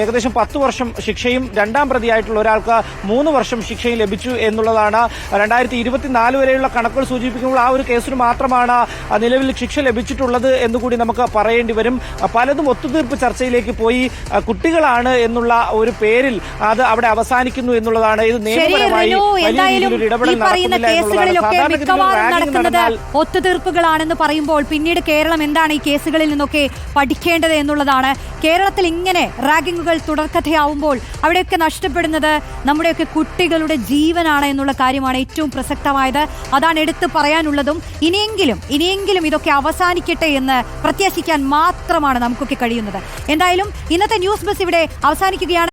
ഏകദേശം പത്ത് വർഷം ശിക്ഷയും രണ്ടാം പ്രതിയായിട്ടുള്ള ഒരാൾക്ക് മൂന്ന് വർഷം ശിക്ഷയും ലഭിച്ചു എന്നുള്ളതാണ്. രണ്ടായിരത്തി ഇരുപത്തിനാല് വരെയുള്ള കണക്കുകൾ സൂചിപ്പിക്കുമ്പോൾ ആ ഒരു കേസിന് മാത്രമാണ് നിലവിൽ ശിക്ഷ ലഭിച്ചിട്ടുള്ളത് എന്നുകൂടി നമുക്ക് പറയേണ്ടി വരും. പലതും ഒത്തുതീർപ്പ് ചർച്ചയിലേക്ക് പോയി. കുട്ടികളാണ് എന്നുള്ള ഒരു പേരിൽ അത് അവിടെ അവസാനിക്കുന്നു എന്നുള്ളതാണ്. ഇത് നിയമപരമായി ഒത്തുതീർപ്പുകളാണെന്ന് പറയുമ്പോൾ പിന്നീട് കേരളം എന്താണ് ഈ കേസുകളിൽ നിന്നൊക്കെ പഠിക്കേണ്ടത് എന്നുള്ളതാണ്. കേരളത്തിൽ ഇങ്ങനെ റാഗിങ്ങുകൾ തുടർക്കഥയാവുമ്പോൾ അവിടെയൊക്കെ നഷ്ടപ്പെടുന്നത് നമ്മുടെയൊക്കെ കുട്ടികളുടെ ജീവനാണ് എന്നുള്ള കാര്യമാണ് ഏറ്റവും പ്രസക്തമായത്. അതാണ് എടുത്തു പറയാനുള്ളതും. ഇനിയെങ്കിലും ഇനിയെങ്കിലും ഇതൊക്കെ അവസാനിക്കട്ടെ എന്ന് പ്രത്യാശിക്കാൻ മാത്രമാണ് നമുക്കൊക്കെ കഴിയുന്നത്. എന്തായാലും ഇന്നത്തെ ന്യൂസ് ബസ് ഇവിടെ അവസാനിക്കുകയാണ്.